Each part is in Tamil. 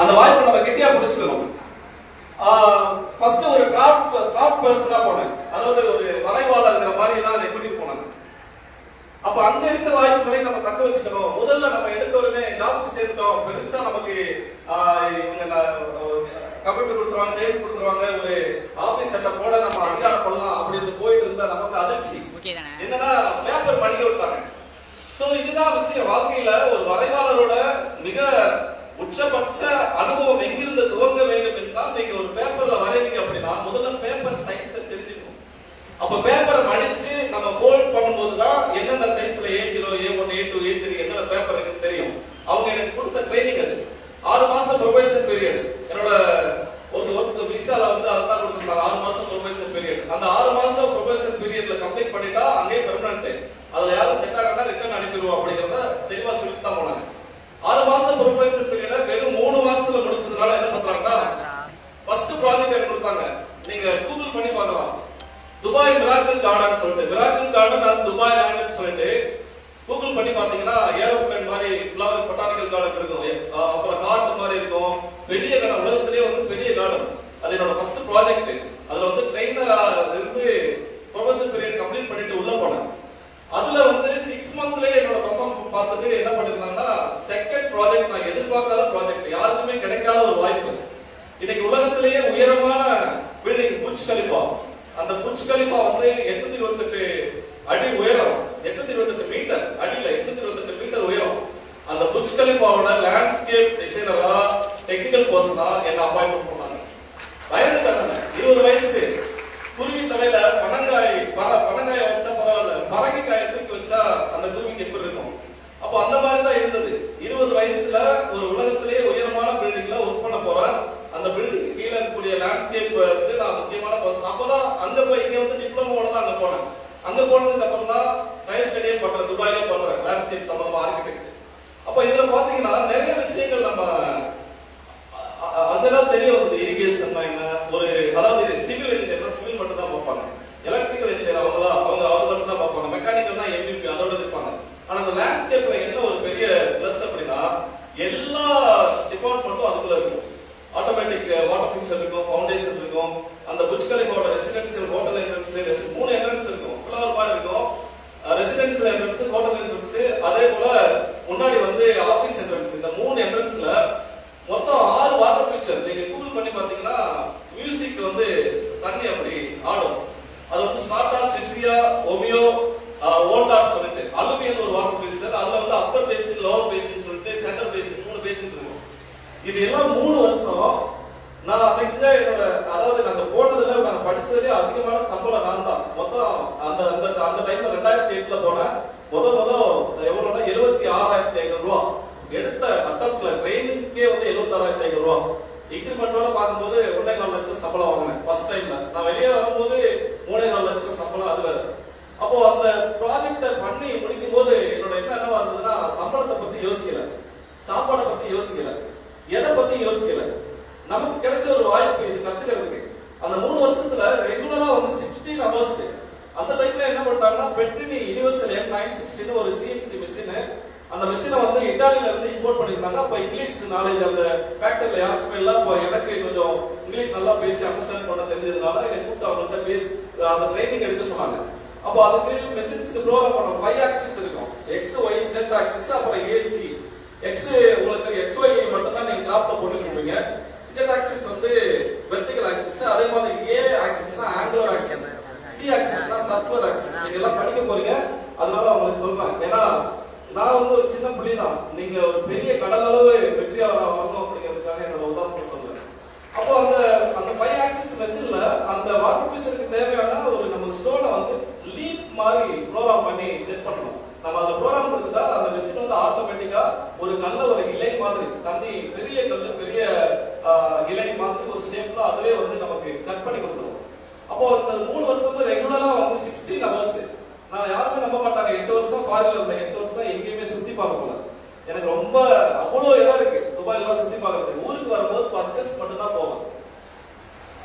அந்த வாய்ப்பை நம்ம கெட்டியா பிடிச்சுக்கணும் ஃபர்ஸ்ட் ஒரு கிராஃப்ட் கிராஃப்ட் பர்சனா போனேன். அதாவது ஒரு வரைவாளர்ங்கிற மாதிரி எல்லாம் என்னை கூட்டிட்டு போனாங்க. அப்ப அங்க இருந்த வாய்ப்புகளை நம்ம தக்க வச்சுக்கணும். முதல்ல நம்ம எடுத்த உடனே ஜாபுக்கு சேர்ந்துட்டோம். பெருசா நமக்கு இவங்க கம்ப்யூட்டர் கொடுத்துருவாங்க டேபிள் கொடுத்துருவாங்க ஒரு ஆபீஸ் செட்டப் போட நம்ம அதிகாரம் பண்ணலாம் அப்படின்னு போயிட்டு இருந்தா நமக்கு அதிர்ச்சி. என்னன்னா பேப்பர் மடிக்க விட்டாங்க. சோ இதுதான் விஷயம். வாழ்க்கையில ஒரு வரைவாளரோட மிக உச்சபட்ச அனுபவம் எங்கிருந்து துவங்க வேண்டும் என்றால் நீங்க ஒரு பேப்பர் வரைவீங்க அப்படின்னா முதல்ல பேப்பர் சைஸ் தெரிஞ்சுக்கணும் அப்ப பேப்பரை மடிச்சு நம்ம ஃபோல்ட் பண்ணும்போது தான் என்னென்ன சைஸ்ல A zero A one A two A three என்னென்ன பேப்பர் எனக்கு தெரியும் அவங்க எனக்கு கொடுத்த ட்ரைனிங் அது ஆறு மாசம் ப்ரொபேஷன் பீரியட் என்னோட ஒரு ஒர்க் விசால வந்து அதுதான் கொடுத்துருந்தாங்க ஆறு மாசம் ப்ரொபேஷன் பீரியட் அந்த ஆறு மாசம் ப்ரொபேஷன் பீரியட்ல கம்ப்ளீட் பண்ணிட்டா அங்கேயே பெர்மனன்ட் அதுல யாரும் செட் ஆகட்டா ரிட்டர்ன் அனுப்பிடுவோம் அப்படிங்கறத தெளிவா சொல்லிட்டு தான் போனாங்க ஆறு மாசம் ப்ரொபேஷன் பீரியட வெறும் மூணு மாசத்துல முடிச்சதுனால என்ன பண்றாங்கன்னா ஃபர்ஸ்ட் ப்ராஜெக்ட் எனக்கு கொடுத்தாங்க நீங்க கூகுள் பண்ணி பார்க்கலாம் துபாய் மிராக்கிள் கார்டன் சொல்லிட்டு மிராக்கிள் கார்டன் அது துபாய் லேண்ட்னு சொல்லிட்டு கூகுள் பண்ணி பாத்தீங்கன்னா ஏரோப்ளேன் மாதிரி ஃப்ளவர் பொட்டானிக்கல் கார்டன் இருக்கும் அஹ் அப்புறம் கார்டன் மாதிரி இருக்கும் பெரிய கார்டன் உலகத்திலேயே வந்து பெரிய கார்டன் அது என்னோட ஃபர்ஸ்ட் ப்ராஜெக்ட் அதுல வந்து ட்ரெயினரா இருந்து ப்ரொஃபசர் பீரியட் கம்ப்ளீட் பண்ணிட்டு உள்ள போனேன் அதுல வந்து சிக்ஸ் மந்த்லயே என்னோட பெர்ஃபார்ம் பார்த்துட்டு என்ன பண்ணிருந்தாங்கன்னா செகண்ட் ப்ராஜெக்ட் நான் எதிர்பார்க்காத ப்ராஜெக்ட் யாருக்குமே கிடைக்காத ஒரு வாய்ப்பு இன்னைக்கு உலகத்திலேயே உயரமான பில்டிங் புர்ஜ் கலிஃபா அந்த புர்ஜ் கலிஃபா வந்து எட்நூத்தி இருபத்தெட்டு அடி உயரம் எட்நூத்தி இருபத்தெட்டு மீட்டர் அடியில எட்நூத்தி இருபத்தெட்டு மீட்டர் உயரம். அந்த புர்ஜ் கலிஃபாவோட லேண்ட்ஸ்கேப் டிசைனரா டெக்னிக்கல் பர்சனா என்ன அப்பாயின்மெண்ட் பண்ணாங்க. வயது கட்டண இருபது வயசு. குருவி தலையில பனங்காய் பர- பனங்காய வச்சா பரவாயில்ல. பரங்கிக்காயை தூக்கி வச்சா அந்த குருவிக்கு எப்படி இருக்கும்? அப்போ அந்த மாதிரி தான் இருந்தது. இருபது வயசுல ஒரு உலகத்திலேயே உயரமான பில்டிங்ல ஒர்க் பண்ண போறேன். அந்த பில்டிங் கீழே இருக்கக்கூடிய லேண்ட்ஸ்கேப் வந்து நான் முக்கியமான பர்சன் அப்பதான் அங்க போய் இங்க வந்து டிப்ளமோட தான் அங்க போனேன். அங்க போனதுக்கு அப்புறம் தான் ஹையர் ஸ்டடியே பண்றேன் துபாயிலே பண்றேன் லேண்ட்ஸ்கேப் சம்பந்தமா ஆர்கிடெக்ட் அப்ப இதுல பாத்தீங்கன்னா நிறைய விஷயங்கள் நம்ம அதெல்லாம் அங்கதான் தெரிய வருது இரிகேஷன் என்ன? ஒரு அதாவது சிவில் இன்ஜினியர் சிவில் மட்டும் தான் பார்ப்பாங்க. எலக்ட்ரிக்கல் இன்ஜினியர் அவங்களா அவங்க அவர் மட்டும் தான் பார்ப்பாங்க. மெக்கானிக்கல் தான் எம்பிபி அதோட இருப்பாங்க. ஆனா அந்த லேண்ட்ஸ்கேப்ல என்ன ஒரு பெரிய பிளஸ் அப்படின்னா எல்லா டிபார்ட்மெண்ட்டும் அதுக்குள்ள இருக்கும் ஆட்டோமேட்டிக் வாட்டர் ஃபிக்சர் இருக்கும் ஃபவுண்டேஷன் இருக்கும் அந்த புஜ் கலிஃபாவோட ரெசிடென்சியல் ஹோட்டல் என்ட்ரன்ஸ் மூணு என்ட்ரன்ஸ் இருக்கும் ஃபிளவர் பார்க் இருக்கும் ரெசிடென்சியல் என்ட்ரன்ஸ் ஹோட்டல் என்ட்ரன்ஸ் அதே போல முன்னாடி வந்து ஆபீஸ் என்ட்ரன்ஸ் இந்த மூணு என்ட்ரன்ஸ்ல மொத்தம் ஆறு வாட்டர் ஃபிக்சர் நீங்க கூகுள் பண்ணி பாத்தீங்கன்னா மியூசிக் வந்து தண்ணி அப்படி ஆடும் அது வந்து ஸ்மார்டா ஸ்டிசியா ஒமியோ ஓல்டாட் சொல்லிட்டு அலுமினியம் ஒரு வாட்டர் ஃபிக்சர் அதுல வந்து அப்பர் பேசின் லோவர் பேசின் சொல்லிட்டு சென்டர் பேசின் மூணு பேசின் இருக்கும் இது எல்லாம் மூணு வருஷம் நான் அன்னைக்கு தான் என்னோட அதாவது நாங்க போனதுல நாங்க படிச்சதுலே அதிகமான சம்பளம் நான் தான் மொத்தம் அந்த அந்த அந்த டைம்ல ரெண்டாயிரத்தி எட்டுல போனேன் முத முத எவ்வளவுனா எழுபத்தி ஆறாயிரத்தி ஐநூறு ரூபா எடுத்த அட்டம்ப்ட்ல ட்ரைனிங்கே வந்து எழுபத்தி ஆறாயிரத்தி ஐநூறு ரூபா இன்கிரிமெண்டோட பார்க்கும்போது ஒன்றே கால் லட்சம் சம்பளம் வாங்கினேன் ஃபர்ஸ்ட் டைம்ல நான் வெளியே வரும்போது மூணே கால் லட்சம் சம்பளம் அது வேற அப்போ அந்த ப்ராஜெக்ட பண்ணி முடிக்கும் போது என்னோட என்ன என்னவா இருந்ததுன்னா சம்பளத்தை பத்தி யோசிக்கல சாப்பாடை பத்தி யோசிக்கல எதை பத்தி யோசிக்கல நமக்கு கிடைச்ச ஒரு வாய்ப்பு இது கத்துக்கிறதுக்கு அந்த மூணு வருஷத்துல ரெகுலரா வந்து சிக்ஸ்டீன் ஹவர்ஸ் அந்த டைம்ல என்ன பண்ணிட்டாங்கன்னா பெட்ரினி யூனிவர்சல் எம் நைன் சிக்ஸ்டின்னு ஒரு சிஎன்சி மிஷின் அந்த மிஷினை வந்து இட்டாலியில இருந்து இம்போர்ட் பண்ணியிருந்தாங்க அப்ப இங்கிலீஷ் நாலேஜ் அந்த ஃபேக்டரியில யாருக்குமே இல்ல அப்போ எனக்கு கொஞ்சம் இங்கிலீஷ் நல்லா பேசி அண்டர்ஸ்டாண்ட் பண்ண தெரிஞ்சதுனால என்னை கூப்பிட்டு அவங்கள்ட்ட பேசி அந்த ட்ரைனிங் எடுக்க சொன்னாங்க அப்போ அதுக்கு மெஷின்ஸ்க்கு ப்ரோக்ராம் பண்ண ஃபைவ் ஆக்சிஸ் இருக்கும் எக்ஸ் ஒய் ஜெட் ஆக்சிஸ் அப்புறம் ஏசி எக்ஸ் எக்ஸ்ஒய் மட்டும் தான் நீங்க டாப்ல போட்டுருப்பீங்க ஜெட் ஆக்சிஸ் வந்து வெர்டிகல் ஆக்சிஸ் அதே மாதிரி ஏ ஆக்சிஸ்னா ஆங்குலர் ஆக்சிஸ் சி ஆக்சிஸ்னா சர்க்குலர் ஆக்சிஸ் நீங்க எல்லாம் படிக்க போறீங்க அதனால அவங்களுக்கு சொல்றேன். ஏன்னா நான் வந்து ஒரு சின்ன புள்ளி தான் நீங்க ஒரு பெரிய கடல் அளவு வெற்றியாளராக வரணும் அப்படிங்கிறதுக்காக என்னோட உதாரணத்தை சொல்றேன். அப்போ அந்த அந்த ஃபைவ் ஆக்சிஸ் மெஷின்ல அந்த வாட்டர் ஃபியூச்சருக்கு தேவையான ஒரு நம்ம ஸ்டோனை வந்து லீஃப் மாதிரி ப்ரோக்ராம் பண்ணி செட் பண்ணணும். நம்ம அந்த ப்ரோக்ராம் கொடுத்துட்டா அந்த மெஷின் வந்து ஆட்டோமேட்டிக்கா ஒரு நல்ல ஒரு இலை மாதிரி தண்ணி பெரிய கல் பெரிய இலை மாதிரி ஒரு ஷேப்ல அதுவே வந்து நமக்கு கட் பண்ணி கொடுத்துரும். அப்போ இந்த மூணு வருஷத்துல ரெகுலரா வந்து சிக்ஸ்டீன் ஹவர்ஸ் நான் யாருமே நம்ப மாட்டாங்க. எட்டு வருஷம் ஃபாரின்ல இருந்தேன். எட்டு வருஷம் எங்கேயுமே சுத்தி பார்க்க போல. எனக்கு ரொம்ப அவ்வளோ இடம் இருக்கு. துபாயில எல்லாம் சுத்தி பார்க்கறது ஊருக்கு வரும்போது பர்ச்சேஸ் மட்டும் தான் போவேன்.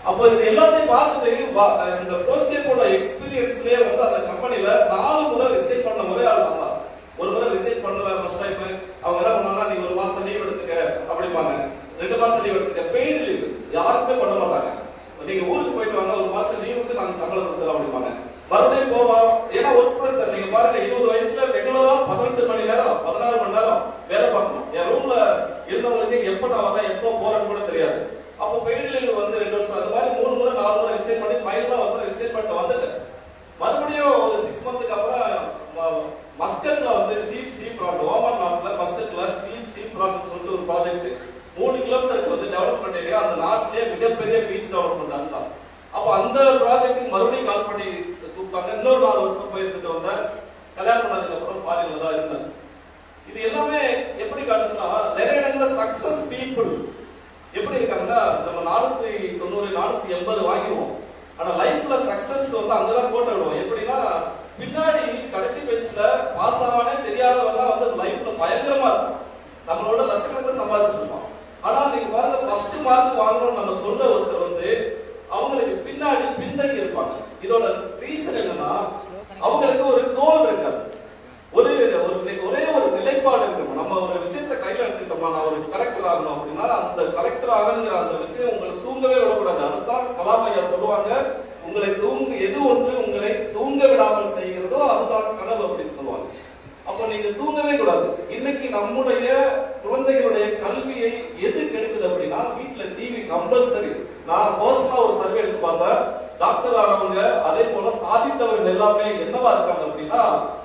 அப்போ இது எல்லாத்தையும் பார்த்துட்டு வா- இந்த போஸ்டேக்கோட எக்ஸ்பீரியன்ஸ்லயே வந்து அந்த கம்பெனில நாலு முறை ரிசைன் பண்ண முறை ஆள் வந்தான் ஒரு முறை ரிசைன் பண்ணுவேன் ஃபர்ஸ்ட் டைம் அவங்க என்ன பண்ணாங்கன்னா நீங்க ஒரு மாசம் லீவ் எடுத்துக்க அப்படிம்பாங்க ரெண்டு ரெண்டு மாசம் லீவ் எடுத்துக்க பெய்டு லீவ் யாருக்குமே பண்ண மாட்டாங்க நீங்க ஊருக்கு போயிட்டு வாங்க ஒரு மாசம் லீவ் விட்டு நாங்க சம்பளம் கொடுத்துறோம் அப்படிம்பாங்க மறுபடியும் போவோம் ஏன்னா ஒர்க் ப்ரெஷர் நீங்க பாருங்க இருபது வயசுல ரெகுலரா பதினெட்டு மணி நேரம் பதினாறு மணி நேரம் வேலை பார்க்கணும் என் ரூம்ல இருந்தவங்களுக்கு எப்ப நான் வரேன் எப்போ போறேன்னு கூட தெரியாது அப்போ பெய்டு லீவ் வந்து ரெண்டு வருஷம் அது மாதிரி மூணு முறை நாலு முறை ரிசைன் பண்ணி ஃபைனலா வந்து ரிசைன் பண்ணிட்டு வந்துட்டேன் மறுபடியும் ஒரு சிக்ஸ் மந்த்துக்கு அப்புறம் ம- மஸ்கட்ல வந்து சீப் சீப் ப்ராண்ட் ஓமன் நாட்டுல மஸ்கட்ல சீப் சீப் ப்ராண்ட் சொல்லிட்டு ஒரு ப்ராஜெக்ட் மூணு கிலோமீட்டருக்கு வந்து டெவலப்மெண்ட் ஏரியா அந்த நாட்டிலேயே மிகப்பெரிய பீச் டெவலப்மெண்ட் அதுதான் அப்போ அந்த ப்ராஜெக்ட் மறுபடியும் கால் பண்ணி கூப்பிட்டாங்க. இன்னொரு நாலு வருஷம் போயிருந்துட்டு வந்தேன் கல்யாணம் பண்ணதுக்கு அப்புறம் ஃபாரின்ல தான் இருந்தேன். இது எல்லாமே எப்படி காட்டுதுன்னா நிறைய இடங்கள்ல சக்சஸ் பீப்புள் எப்படி இருக்காங்கன்னா நம்ம நானூத்தி தொண்ணூறு நானூத்தி எண்பது வாங்கிடுவோம் ஆனா லைஃப்ல சக்சஸ் வந்து அங்கதான் கோட்டை விடுவோம் எப்படின்னா பின்னாடி கடைசி பெஞ்ச்ல பாஸ் ஆவானே தெரியாதவங்க வந்து லைஃப்ல பயங்கரமா இருக்கும். நம்மளோட லட்சக்கணக்கில் சம்பாதிச்சிருப்பான் ஆனா நீங்க பாருங்க ஃபர்ஸ்ட் மார்க் வாங்கணும்னு நம்ம சொன்ன ஒருத்தர் வந்து அவங்களுக்கு பின்னாடி பின்தங்கி இருப்பாங்க. இதோட ரீசன் என்னன்னா அவங்களுக்கு ஒரு கோல் இருக்காது. ஒரு ஒரு ஒரே ஒரு நிலைப்பாடு இருக்கும் நம்ம ஒரு விஷயத்தை கையில எடுத்துக்கிட்டோம்னா நான் ஒரு கலெக்டர் ஆகணும் அப்படின்னா அந்த கலெக்டர் ஆகணுங்கிற அந்த விஷயம் உங்களை தூங்கவே விடக்கூடாது. அதுதான் கலாம் ஐயா சொல்லுவாங்க உங்களை தூங்க எது ஒன்று உங்களை தூங்க விடாமல் செய்கிறதோ அதுதான் கனவு அப்படின்னு சொல்லுவாங்க. அப்ப நீங்க தூங்கவே கூடாது. இன்னைக்கு நம்முடைய குழந்தைகளுடைய கல்வியை எது கெடுக்குது அப்படின்னா வீட்டுல டிவி கம்பல்சரி நான் பர்சனலா ஒரு சர்வே எடுத்து பார்த்தேன். டாக்டர் ஆனவங்க அதே போல சாதித்தவர்கள் எல்லாமே என்னவா இருக்காங்க அப்படின்னா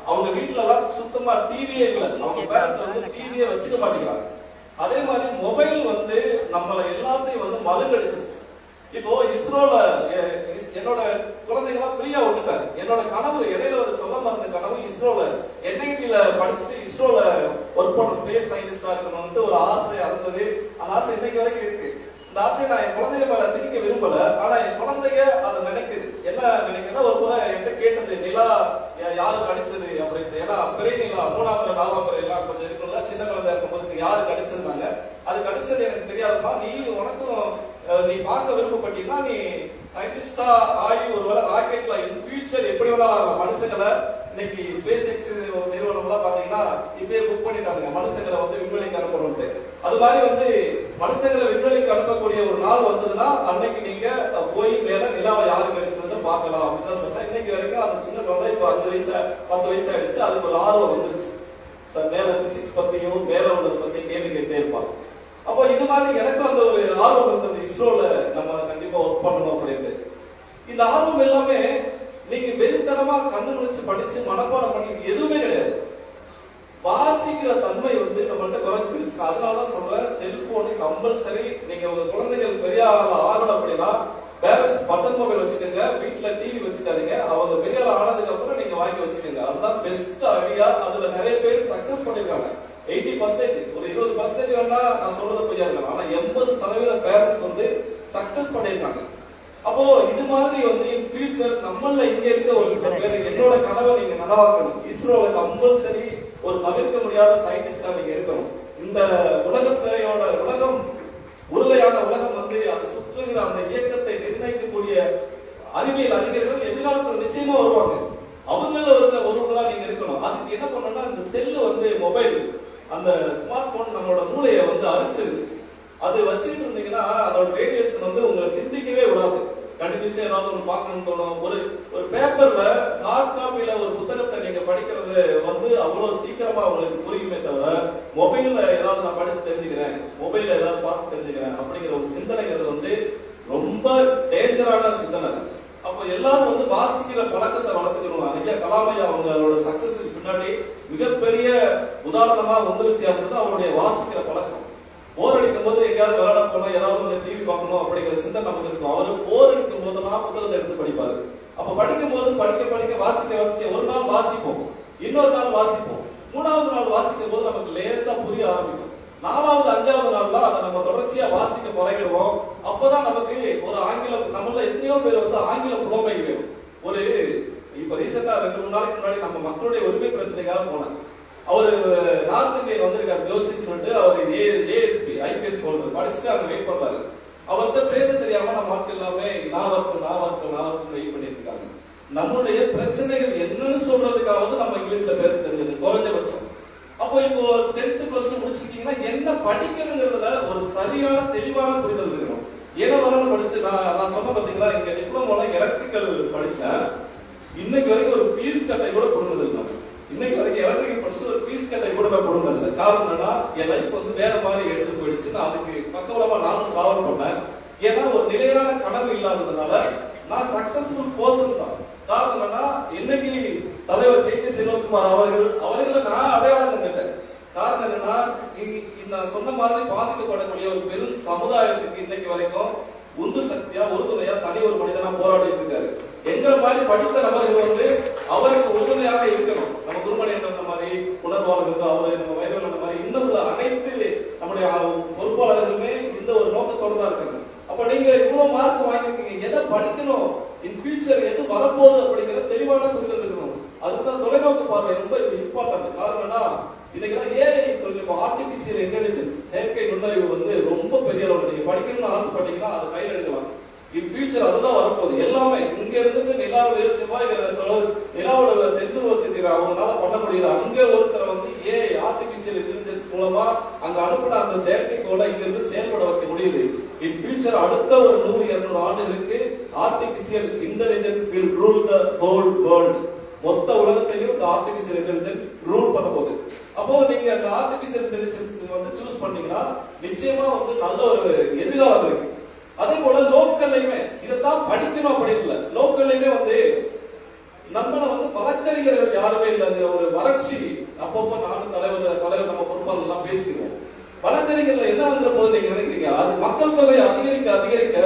அவங்க வீட்ல எல்லாம் சுத்தமா டிவியே இல்லை. அவங்க பேரண்ட் வந்து டிவியே வச்சுக்க மாட்டேங்கிறாங்க. அதே மாதிரி மொபைல் வந்து நம்மள எல்லாத்தையும் வந்து மழுங்கடிச்சிருச்சு. இப்போ இஸ்ரோல இஸ்- என்னோட குழந்தைங்களாம் ஃப்ரீயா விட்டுட்டேன் என்னோட கனவு இடையில ஒரு சொல்ல மறந்த கனவு இஸ்ரோல. என்ஐடியில படிச்சுட்டு இஸ்ரோல ஒர்க் பண்ண ஸ்பேஸ் சயின்டிஸ்டா இருக்கணும்னு ஒரு ஆசை இருந்தது. அந்த ஆசை இன்னைக்கு வரைக்கும் இந்த ஆசையை நான் என் குழந்தைய மேல திணிக்க விரும்பல ஆனா என் குழந்தைங்க அதை நினைக்குது. என்ன நினைக்குதுன்னா ஒரு முறை என்கிட்ட கேட்டது நிலா யாரு கடிச்சது அப்படின்ட்டு. ஏன்னா பெரிய நிலா மூணாவது முறை நாலாம் முறை எல்லாம் கொஞ்சம் இருக்கும்ல சின்ன குழந்தை இருக்கும்போது யாரு கடிச்சிருந்தாங்க அது கடிச்சது எனக்கு தெரியாதுமா நீ உனக்கும் நீ பார்க்க விருப்பப்பட்டீங்கன்னா நீ சயின்டிஸ்டா ஆகி ஒருவேளை ராக்கெட்ல இன் ஃபியூச்சர் எப்படி வேணாலும் ஆகலாம். மனுஷங்களை இன்னைக்கு ஸ்பேஸ் எக்ஸ் நிறுவனம்லாம் பாத்தீங்கன்னா இப்பயே புக் பண்ணிட்டாங்க மனுஷங்களை வந்து விண்வெளிக்கு அனுப்பணும்ட்டு. அது மாதிரி வந்து மனுஷங்களை விண்வெளிக்கு அனுப்பக்கூடிய ஒரு நாள் வந்ததுன்னா அன்னைக்கு நீங்க போய் மேல நிலாவை யாரு கிடைச்சதுன்னு பார்க்கலாம் அப்படின்னு தான் சொன்னேன். இன்னைக்கு வரைக்கும் அந்த சின்ன குழந்தை இப்போ அஞ்சு வயசு பத்து வயசு ஆயிடுச்சு. அதுக்கு ஒரு ஆர்வம் வந்துருச்சு. சார் மேல பிசிக்ஸ் பத்தியும் மேல உள்ளது பத்தி கேள்வி கேட்டே இருப்பாங்க. அப்போ இது மாதிரி எனக்கும் அந்த ஒரு ஆர்வம் இருந்தது இஸ்ரோல நம்ம கண்டிப்பா ஒர்க் பண்ணணும் அப்படின்னு இந்த ஆர்வம் எல்லாமே நீங்க வெறித்தனமா கண்ணு முடிச்சு படிச்சு மனப்பாடம் பண்ணி எதுவுமே கிடையாது. வாசிக்கிற தன்மை வந்து நம்மள்கிட்ட குறைஞ்சிருச்சு அதனால கம்பல்சரி நீங்க உங்க குழந்தைகள் பெரிய ஆகணும் அப்படின்னா பேரண்ட்ஸ் பட்டன் மொபைல் வச்சுக்கோங்க வீட்ல டிவி வச்சுக்காதீங்க. அவங்க பெரிய ஆனதுக்கு அப்புறம் நீங்க வாங்கி வச்சுக்கோங்க. அதுதான் பெஸ்ட் ஐடியா அதுல நிறைய பேர் சக்சஸ் பண்ணிருக்காங்க. எயிட்டி பர்சன்டேஜ் ஒரு இருபது பர்சன்டேஜ் வேணா நான் சொல்றது பொய்யா இருக்கலாம் ஆனா எண்பது சதவீத பேரண்ட்ஸ் வந்து சக்சஸ் பண்ணிருக்காங்க. அப்போ இது மாதிரி வந்து இன் ஃபியூச்சர் நம்மள இங்க இருக்க ஒரு சில பேர் என்னோட கனவை நீங்க நனவாக்கணும் இஸ்ரோல கம்பல்சரி ஒரு தவிர்க்க முடியாத சயின்டிஸ்டா நீங்க இருக்கணும். இந்த உலகத்தையோட உலகம் உருளையான உலகம் வந்து அது சுற்றுகிற அந்த இயக்கத்தை நிர்ணயிக்கக்கூடிய அறிவியல் அறிஞர்கள் எதிர்காலத்தில் நிச்சயமா வருவாங்க அவங்கள ஒரு ஒருவங்களா நீங்க இருக்கணும் அதுக்கு என்ன பண்ணணும்னா இந்த செல்லு வந்து மொபைல் அந்த ஸ்மார்ட் போன் நம்மளோட மூளையை வந்து அரிச்சிருது அது வச்சுட்டு இருந்தீங்கன்னா அதோட ரேடியேஷன் வந்து உங்களை சிந்திக்கவே விடாது கண்டினியூஸா ஏதாவது ஒன்று பார்க்கணும்னு தோணும் ஒரு ஒரு பேப்பர்ல ஹார்ட் காப்பியில ஒரு புத்தகத்தை நீங்க படிக்கிறது வந்து அவ்வளவு சீக்கிரமா உங்களுக்கு புரியுமே தவிர மொபைல்ல ஏதாவது நான் படிச்சு தெரிஞ்சுக்கிறேன் மொபைல்ல ஏதாவது பார்த்து தெரிஞ்சுக்கிறேன் அப்படிங்கிற ஒரு சிந்தனைங்கிறது வந்து ரொம்ப டேஞ்சரான சிந்தனை அப்ப எல்லாரும் வந்து வாசிக்கிற பழக்கத்தை வளர்த்துக்கணும் ஐயா அவங்களோட சக்சஸுக்கு பின்னாடி மிகப்பெரிய உதாரணமா வந்துருச்சு இருந்தது அவருடைய வாசிக்கிற பழக்கம். போர் அடிக்கும் போது எங்கேயாவது விளையாட போனோம் ஏதாவது ஒரு டிவி பார்க்கணும் அப்படிங்கிற சிந்தனை நமக்கு இருக்கும். அவரு போர் அடிக்கும் போதெல்லாம் புத்தகத்தை எடுத்து படிப்பாரு. அப்ப படிக்கும் போது படிக்க படிக்க வாசிக்க வாசிக்க ஒரு நாள் வாசிப்போம் இன்னொரு நாள் வாசிப்போம். மூணாவது நாள் வாசிக்கும் போது நமக்கு லேசா புரிய ஆரம்பிக்கும். நாலாவது அஞ்சாவது நாள்ல அதை நம்ம தொடர்ச்சியா வாசிக்க பழகிடுவோம். அப்பதான் நமக்கு ஒரு ஆங்கிலம் நம்மள எத்தனையோ பேர் வந்து ஆங்கில புலமை வேணும். ஒரு இப்போ ரீசெண்டா ரெண்டு மூணு நாளைக்கு முன்னாடி நம்ம மக்களுடைய உரிமை பிரச்சனைக்காக போனாங்க அவர் நார்த் இந்தியன் வந்திருக்காரு ஜோஷின்னு சொல்லிட்டு அவர் ஏ ஏஎஸ்பி ஐபிஎஸ் ஹோல்டர் படிச்சுட்டு அவர் வெயிட் பண்றாரு. அவர்கிட்ட பேச தெரியாம நம்ம மக்கள் எல்லாமே நான் வரட்டும் நான் வரட்டும் நான் வரட்டும் வெயிட் பண்ணியிருக்காங்க நம்மளுடைய பிரச்சனைகள் என்னன்னு சொல்றதுக்காவது நம்ம இங்கிலீஷ்ல பேச தெரிஞ்சது குறைஞ்சபட்சம். அப்போ இப்போ டென்த் பிளஸ் டூ முடிச்சிருக்கீங்கன்னா என்ன படிக்கணுங்கிறதுல ஒரு சரியான தெளிவான புரிதல் இருக்கணும் ஏன்னா வரணும் படிச்சுட்டு நான் நான் சொன்ன பார்த்தீங்களா இங்க டிப்ளமோல எலக்ட்ரிக்கல் படித்தேன் இன்னைக்கு வரைக்கும் ஒரு ஃபீஸ் கட்டை கூட கொடுத்தது இல்லை. இன்னைக்கு வரைக்கும் எலக்ட்ரிக்கல் படிச்சுட்டு ஒரு ஃபீஸ் கட்டை கூட நான் கொடுத்தது இல்லை. காரணம் என்னன்னா என் லைஃப் வந்து வேற மாதிரி எடுத்து போயிடுச்சு நான் அதுக்கு பக்கவலமா நானும் ட்ராவல் பண்ணேன். ஏன்னா ஒரு நிலையான கனவு இல்லாததுனால நான் சக்சஸ்ஃபுல் பர்சன் தான். காரணம் என்னன்னா இன்னைக்கு தலைவர் கே. கே. சிவகுமார் அவர்கள் அவர்களை நான் அடையாளம் கண்டேன். காரணம் என்னன்னா இ- சொன்ன மாதிரி பாதிக்கப்படக்கூடிய ஒரு பெரும் சமுதாயத்துக்கு இன்னைக்கு வரைக்கும் உந்து சக்தியா உறுதுணையா தனி ஒரு மனிதனா போராடிட்டு இருக்காரு. எங்களை மாதிரி படித்த நபர்கள் வந்து அவருக்கு உறுதுணையாக இருக்கணும். நம்ம குருமணி என்ற மாதிரி உணர்வாளர்களுக்கு அவர் நம்ம வைரவன் அந்த மாதிரி இன்னும் உள்ள அனைத்து நம்முடைய பொறுப்பாளர்களுமே இந்த ஒரு நோக்கத்தோட தான் இருக்காங்க. அப்ப நீங்க இவ்வளவு மார்க் வாங்கியிருக்கீங்க. எதை படிக்கணும்? இன் ஃபியூச்சர் எது வரப்போகுது அப்படிங்கிற தெளிவான புரிதல் இருக்கணும். அதுதான் தொலைநோக்கு பார்வை ரொம்ப இம்பார்ட்டன்ட் காரணம் என்ன இன்னைக்கு ஏஐ தொழில் ஆர்டிபிசியல் இன்டெலிஜென்ஸ் செயற்கை நுண்ணறிவு வந்து ரொம்ப பெரிய அளவு நீங்க படிக்கணும்னு ஆசைப்பட்டீங்கன்னா அதை கையில் எடுக்கலாம் இன் ஃபியூச்சர் அதுதான் வரப்போகுது எல்லாமே இங்க இருந்துட்டு செவ்வாய் கிரகத்தோட நிலாவோட தென் அவங்களால பண்ண முடியுது அங்க ஒருத்தர் வந்து ஏ ஆர்டிபிஷியல் இன்டெலிஜென்ஸ் மூலமா அங்க அனுப்பின அந்த செயற்கைக்கோளை இங்க இருந்து செயல்பட வைக்க முடியுது. இன் ஃபியூச்சர் அடுத்த ஒரு நூறு இருநூறு ஆண்டுகளுக்கு artificial intelligence will rule the whole world மொத்த உலகத்தையும் இந்த ஆர்டிபிஷியல் இன்டெலிஜென்ஸ் ரூல் பண்ண போகுது. அப்போ நீங்க அந்த ஆர்டிபிஷியல் இன்டெலிஜென்ஸ் வந்து சூஸ் பண்ணீங்கன்னா நிச்சயமா வந்து நல்ல ஒரு எதிர்காலம் இருக்கு. அதே போல லோக்கல்லையுமே இதைத்தான் படிக்கணும் அப்படின்னு இல்லை லோக்கல்லையுமே வந்து நம்மள வந்து வழக்கறிஞர்கள் யாருமே இல்லை அந்த ஒரு வறட்சி அப்பப்போ நானும் தலைவர் தலைவர் நம்ம பொறுப்பாளர் எல்லாம் பேசிக்கிறோம் வழக்கறிஞர்ல என்ன வந்துற போது நீங்க நினைக்கிறீங்க அது மக்கள் தொகை அதிகரிக்க அதிகரிக்க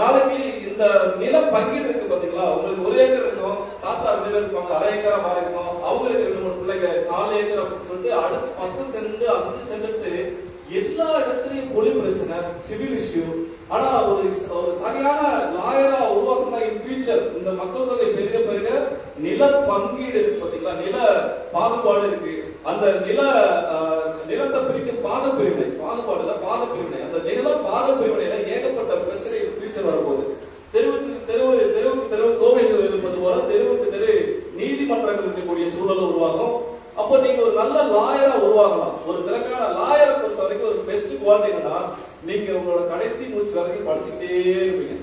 நாளைக்கு இந்த நில பங்கீடு இருக்கு பாத்தீங்களா? உங்களுக்கு ஒரு ஏக்கர் இருக்கும் தாத்தா ரெண்டு பேர் இருப்பாங்க அரை ஏக்கரா மாறி அவங்களுக்கு ரெண்டு மூணு பிள்ளைங்க நாலு ஏக்கர் அப்படின்னு சொல்லிட்டு அடுத்து பத்து சென்ட் அஞ்சு சென்றுட்டு எல்லா இடத்துலயும் பொலி பிரச்சனை சிவில் இஷ்யூ ஆனா ஒரு ஒரு சரியான லாயரா உருவாக்குனா இன் ஃபியூச்சர் இந்த மக்கள் தொகை பெருக பெருக நில பங்கீடு இருக்கு பாத்தீங்களா? நில பாகுபாடு இருக்கு. அந்த நில நிலத்தை பிரிக்கும் பாக பிரிவினை பாகுபாடுல பாக பிரிவினை அந்த நில பாக பிரிவினையில ஏகப்பட்ட பிரச்சனை ஃபியூச்சர் வரப்போகுது. சூழலை உருவாகும் அப்போ நீங்க ஒரு நல்ல லாயரா உருவாகலாம். ஒரு திறமையான லாயரை பொறுத்த வரைக்கும் ஒரு பெஸ்ட் குவாலிட்டி என்னன்னா நீங்க உங்களோட கடைசி மூச்சு வரைக்கும் படிச்சுக்கிட்டே இருப்பீங்க.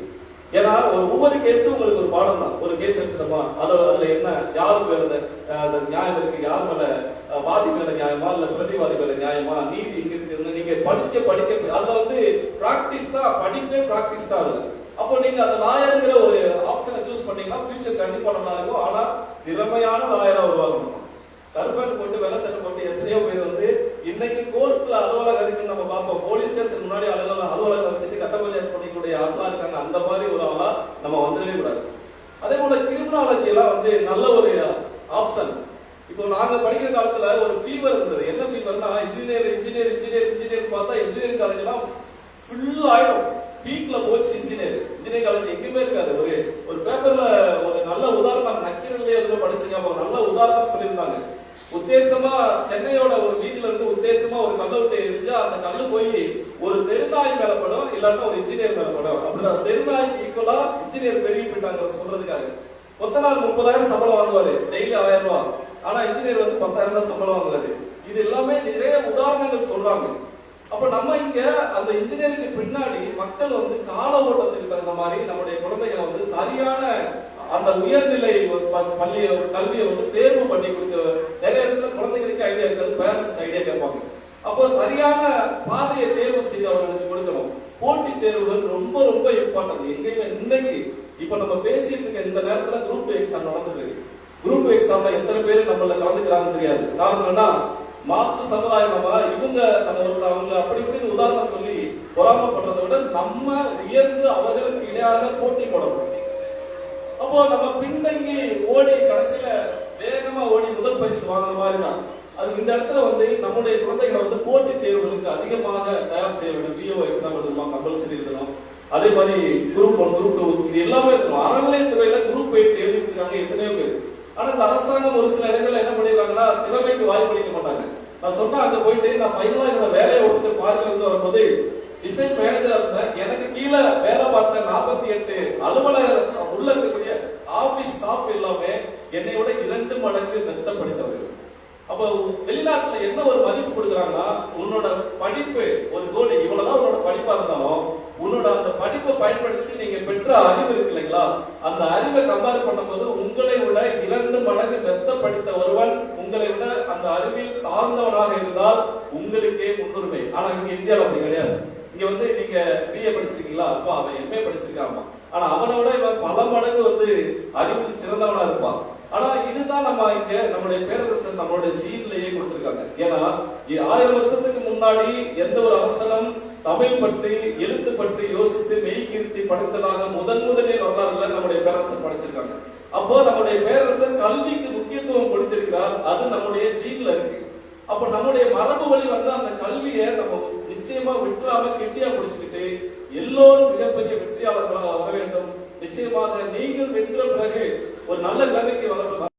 ஏன்னா ஒரு ஒவ்வொரு கேஸும் உங்களுக்கு ஒரு பாடம் தான். ஒரு கேஸ் எடுத்துட்டோமா? அதுல அதுல என்ன யாருக்கு மேல அந்த நியாயம் இருக்கு? யார் மேல வாதி மேல நியாயமா? இல்ல பிரதிவாதி மேல நியாயமா? நீதி இங்க இருக்கு? நீங்க படிக்க படிக்க அதுல வந்து பிராக்டிஸ் தான். படிப்பே பிராக்டிஸ் தான் அதுல அப்போ நீங்க அந்த லாயருங்கிற ஒரு ஆப்ஷனை சூஸ் பண்ணீங்கன்னா ஃபியூச்சர் கண்டிப்பா நல்லா இருக்கும். ஆனா திறமையான லாயரா உருவாகணும். கருப்பன் போட்டு வெள்ள சட்டை போட்டு எத்தனையோ பேர் வந்து இன்னைக்கு கோர்ட்ல அலுவலகம் இருக்குன்னு நம்ம பார்ப்போம். போலீஸ் ஸ்டேஷன் முன்னாடி அலுவலகம் அலுவலகம் வச்சுட்டு கட்ட பண்ணிக்கூடிய ஆத்மா இருக்காங்க அந்த மாதிரி ஒரு ஆளா நம்ம வந்துடவே கூடாது அதே போல கிரிமினாலஜி எல்லாம் வந்து நல்ல ஒரு ஆப்ஷன் இப்போ நாங்க படிக்கிற காலத்துல ஒரு ஃபீவர் இருந்தது என்ன ஃபீவர்னா இன்ஜினியர் இன்ஜினியர் இன்ஜினியர் இன்ஜினியர் பார்த்தா இன்ஜினியரிங் காலேஜ் எல்லாம் ஃபுல் ஆயிடும் பீக்ல போச்சு இன்ஜினியர் இன்ஜினியரிங் காலேஜ் எங்கேயுமே இருக்காது ஒரு ஒரு பேப்பர்ல ஒரு நல்ல உதாரணம் நக்கீரன்லயே இருந்து படிச்சீங்க ஒரு நல்ல உதாரணம் சொல்லியிருந்தாங்க உத்தேசமா சென்னையோட ஒரு வீதியில இருந்து உத்தேசமா ஒரு கல்லை தெரிஞ்சா அந்த கல்லு போய் ஒரு தெருநாய் மேல படம் இல்லாட்டா ஒரு இன்ஜினியர் மேல படம். அப்படிதான் தெருநாய்க்கு ஈக்குவலா இன்ஜினியர் பெருகி போயிட்டாங்க சொல்றதுக்காக. கொத்தனார் முப்பதாயிரம் சம்பளம் வாங்குவாரு. டெய்லி ஆயிரம் ரூபாய் ஆனா இன்ஜினியர் வந்து பத்தாயிரம் ரூபாய் சம்பளம் வாங்குவாரு. இது எல்லாமே நிறைய உதாரணங்கள் சொல்றாங்க. அப்ப நம்ம இங்க அந்த இன்ஜினியருக்கு பின்னாடி மக்கள் வந்து கால ஓட்டத்துக்கு தகுந்த மாதிரி நம்முடைய குழந்தைகளை வந்து சரியான அந்த உயர்நிலை ஒரு ப- கல்வியை வந்து தேர்வு பண்ணி கொடுக்க நிறைய இடத்துல குழந்தைகளுக்கு ஐடியா இருக்காது பேரண்ட்ஸ் ஐடியா கேட்பாங்க. அப்போ சரியான பாதையை தேர்வு செய்து அவர்களுக்கு கொடுக்கணும். போட்டி தேர்வுகள் ரொம்ப ரொம்ப இம்பார்ட்டன்ட் எங்கேயுமே இன்னைக்கு இப்ப நம்ம பேசிட்டு இருக்க இந்த நேரத்துல குரூப் எக்ஸாம் நடந்துட்டு இருக்கு குரூப் எக்ஸாம்ல எத்தனை பேர் நம்மள கலந்துக்கிறாங்கன்னு தெரியாது. காரணம்னா மாற்று சமுதாயம் நம்ம இவங்க நம்ம அவங்க அப்படி இப்படின்னு உதாரணம் சொல்லி பொறாமப்படுறதை விட நம்ம உயர்ந்து அவர்களுக்கு இணையாக போட்டி போடணும். அப்போ நம்ம பின்தங்கி ஓடி கடைசியில வேகமா ஓடி முதல் பரிசு வாங்குற மாதிரி தான். அதுக்கு இந்த இடத்துல வந்து நம்முடைய குழந்தைகளை வந்து போட்டித் தேர்வுகளுக்கு அதிகமாக தயார் செய்ய வேண்டும். பிஓ எக்ஸாம் எழுதணும் கம்பல்சரி எழுதணும். அதே மாதிரி குரூப் ஒன் குரூப் டூ இது எல்லாமே இருக்கணும் அறநிலையத்துறையில குரூப் எயிட் எழுதிட்டு இருக்காங்க எத்தனையோ பேர். ஆனா இந்த அரசாங்கம் ஒரு சில இடங்கள்ல என்ன பண்ணிருக்காங்கன்னா திறமைக்கு வாய்ப்பளிக்க மாட்டாங்க. நான் சொன்னா அங்க போயிட்டு நான் ஃபைனலா என்னோட வேலையை விட்டு ஃபாரின்ல இருந்து வரும்போது டிசைன் மேனேஜரா இருந்தேன். எனக்கு கீழே வேலை பார்த்த நாற்பத்தி எட்டு அலுவலகர் உள்ள இருக்கக்கூடிய ஆபீஸ் ஸ்டாஃப் எல்லாமே என்னை விட இரண்டு மடங்கு மெத்த படித்தவர்கள். அப்போ வெளிநாட்டுல என்ன ஒரு மதிப்பு கொடுக்குறாங்கன்னா உன்னோட படிப்பு ஒரு கோடி இவ்வளவுதான் பயன்படுத்தி நீங்க பெற்ற அறிவு இருக்கு இல்லைங்களா? அந்த அறிவை கம்பேர் பண்ணும்போது உங்களை விட இரண்டு மடங்கு மெத்த படித்த ஒருவன் உங்களை விட அந்த அறிவில் தாழ்ந்தவனாக இருந்தால் உங்களுக்கே முன்னுரிமை. ஆனா இங்க இந்தியாவில் அப்படி கிடையாது. இங்க வந்து நீங்க பிஏ படிச்சிருக்கீங்களா? அப்பா அவன் எம்ஏ படிச்சிருக்காமா ஆனா அவனை விட இவன் பல மடங்கு வந்து அறிவில் சிறந்தவனா இருப்பான். ஆனா இதுதான் நம்ம இங்க நம்மளுடைய பேரரசர் நம்மளுடைய ஜீன்லயே கொடுத்திருக்காங்க. ஏன்னா ஆயிரம் வருஷத்துக்கு முன்னாடி எந்த ஒரு அரசனும் தமிழ் பற்றி எழுத்து பற்றி யோசித்து மெய்கீர்த்தி படைத்ததாக முதன் முதலில் வரலாறுல நம்முடைய பேரரசர் படைச்சிருக்காங்க. அப்போ நம்முடைய பேரரசர் கல்விக்கு முக்கியத்துவம் கொடுத்திருக்கிறார். அது நம்முடைய ஜீன்ல இருக்கு. அப்ப நம்முடைய மரபு வழி வந்து அந்த கல்வியை நம்ம நிச்சயமா விட்டுறாம கெட்டியா பிடிச்சுக்கிட்டு எல்லோரும் மிகப்பெரிய வெற்றியாளர்களாக வர வேண்டும். நிச்சயமாக நீங்கள் வென்ற பிறகு ஒரு நல்ல நிலைமைக்கு வர